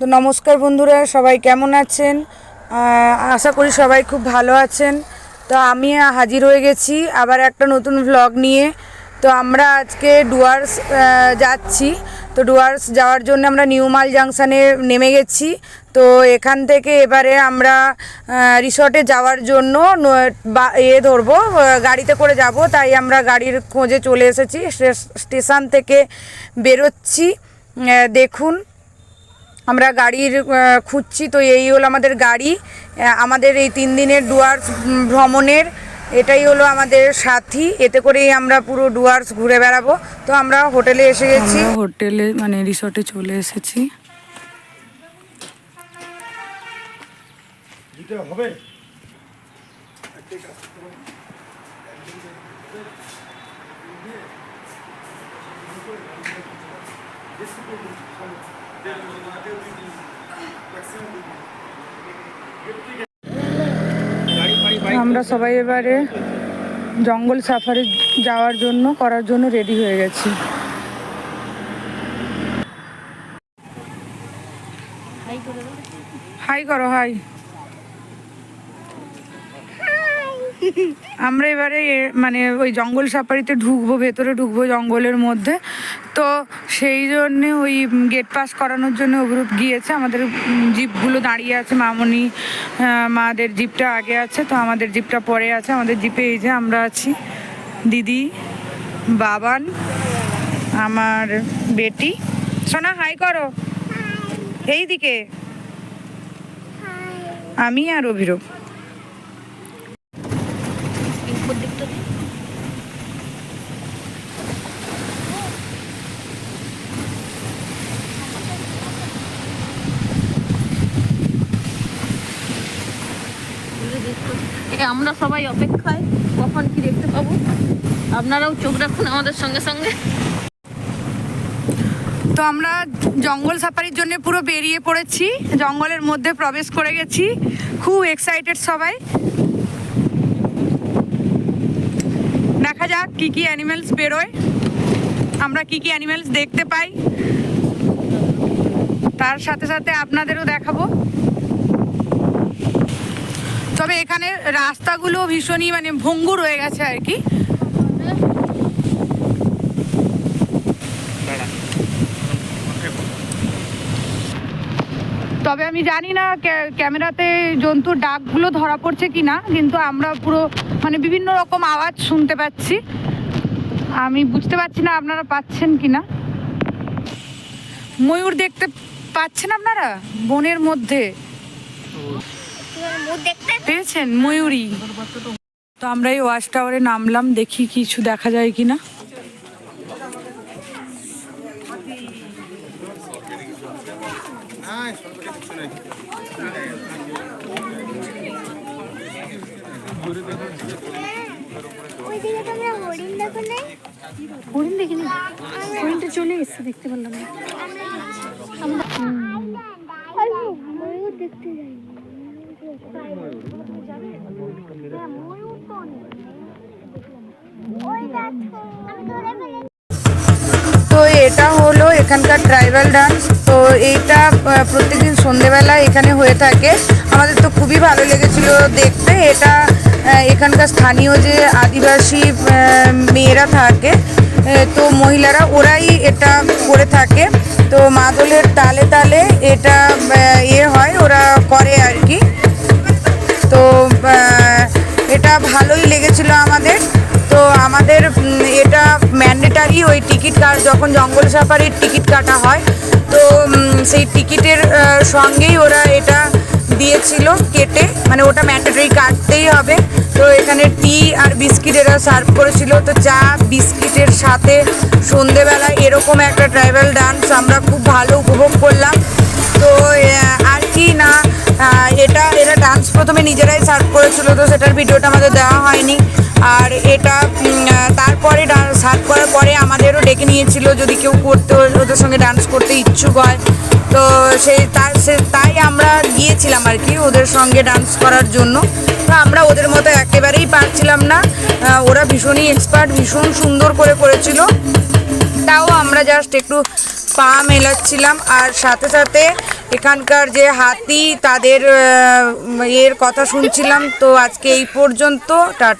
তো নমস্কার বন্ধুরা, সবাই কেমন আছেন? আশা করি সবাই খুব ভালো আছেন। তো আমি হাজির হয়ে গেছি আবার একটা নতুন ভ্লগ নিয়ে। তো আমরা আজকে ডুয়ার্স যাচ্ছি। তো ডুয়ার্স যাওয়ার জন্য আমরা নিউ মাল জাংশনে নেমে গেছি। তো এখান থেকে এবারে আমরা রিসর্টে যাওয়ার জন্য এ ধরবো গাড়িতে করে যাব। তাই আমরা গাড়ির খোঁজে চলে এসেছি। স্টে- স্টেশন থেকে বেরোচ্ছি। দেখুন। আমরা গাড়ির খুঁজছি তো এই হলো আমাদের গাড়ি। আমাদের এই তিন দিনের ডুয়ার্স ভ্রমণের এটাই হলো আমাদের সাথী। এতে করেই আমরা পুরো ডুয়ার্স ঘুরে বেড়াবো। তো আমরা হোটেলে এসে গেছি। হোটেলে মানে রিসর্টে চলে এসেছি। আমরা সবাই এবারে জঙ্গল সাফারি যাওয়ার জন্য, করার জন্য রেডি হয়ে গেছি। হাই করো হাই আমরা এবারে মানে ওই জঙ্গল সাফারিতে ঢুকবো ভেতরে ঢুকবো জঙ্গলের মধ্যে। তো সেই জন্যে ওই গেট পাস করানোর জন্য অভিরূপ গিয়েছে। আমাদের জিপগুলো দাঁড়িয়ে আছে মামনি মাদের জিপটা আগে আছে তো আমাদের জিপটা পরে আছে। আমাদের জিপে এই যে আমরা আছি। দিদি বাবান আমার বেটি। সোনা হাই করো। এই দিকে আমি আর অভিরূপ এ আমরা সবাই অপেক্ষায়। কখন কি দেখতে পাবো? আপনারাও চোখ রাখুন আমাদের সঙ্গে সঙ্গে। তো আমরা জঙ্গল সাফারির জন্য পুরো বেরিয়ে পড়েছি। জঙ্গলের মধ্যে প্রবেশ করে গেছি। খুব এক্সাইটেড সবাই। দেখা যাক কি কি অ্যানিমেলস বেরোয়। আমরা কি কি অ্যানিমেলস দেখতে পাই। তার সাথে সাথে আপনাদেরও দেখাবো। তবে এখানে রাস্তাগুলো ভীষণই মানে ভঙ্গুর হয়ে গেছে আর কি। তবে আমি জানি না ক্যামেরাতে জন্তুর ডাকগুলো ধরা পড়ছে কি না, কিন্তু আমরা পুরো মানে বিভিন্ন রকম আওয়াজ শুনতে পাচ্ছি। আমি বুঝতে পারছি না আপনারা পাচ্ছেন কি না। ময়ূর দেখতে পাচ্ছেন আপনারা? বনের মধ্যে। পেয়েছেন ময়ূরী তো আমরা এই ওয়াচ টাওয়ারে নামলাম দেখি কিছু দেখা যায় কি না হরিণ দেখিনি হরিণটা চলে এসছে দেখতে পারলাম না দেখতে যাই হ্যাঁ, তো এটা হলো এখানকার ট্রাইবাল ডান্স তো এইটা প্রত্যেকদিন সন্ধেবেলা এখানে হয়ে থাকে। আমাদের তো খুবই ভালো লেগেছিল দেখতে। এটা এখানকার স্থানীয় যে আদিবাসী মেয়েরা থাকে তো মহিলারা ওরাই এটা করে থাকে। তো মাদলের তালে তালে এটা আহ, ওই টিকিট কাট যখন জঙ্গল সাফারির টিকিট কাটা হয়, তো সেই টিকিটের সঙ্গেই ওরা এটা দিয়েছিল কেটে। মানে ওটা ম্যান্ডেটারি কাটতেই হবে। তো এখানে টি আর বিস্কিট এরা সার্ভ করেছিল। তো চা বিস্কিটের সাথে সন্ধেবেলা এরকম একটা ট্রাইবাল ডান্স আমরা খুব ভালো উপভোগ করলাম। তো আর কি না এটা, এরা ডান্স প্রথমে নিজেরাই সার্ভ করেছিল, তো সেটার ভিডিওটা আমাদের দেওয়া হয়নি। আর এটা আমাদেরও ডেকে নিয়েছিল, যদি কেউ করতে ওদের সঙ্গে ডান্স করতে ইচ্ছুক হয়। তো সেই তার, সে তাই আমরা গিয়েছিলাম আর কি ওদের সঙ্গে ডান্স করার জন্য। তো আমরা ওদের মতো একেবারেই পারছিলাম না। ওরা ভীষণই এক্সপার্ট ভীষণ সুন্দর করে করেছিল। তাও আমরা জাস্ট একটু পা মেলাচ্ছিলাম আর সাথে সাথে এখানকার যে হাতি, তাদের এর কথা শুনছিলাম। তো আজকে এই পর্যন্ত, টাটা।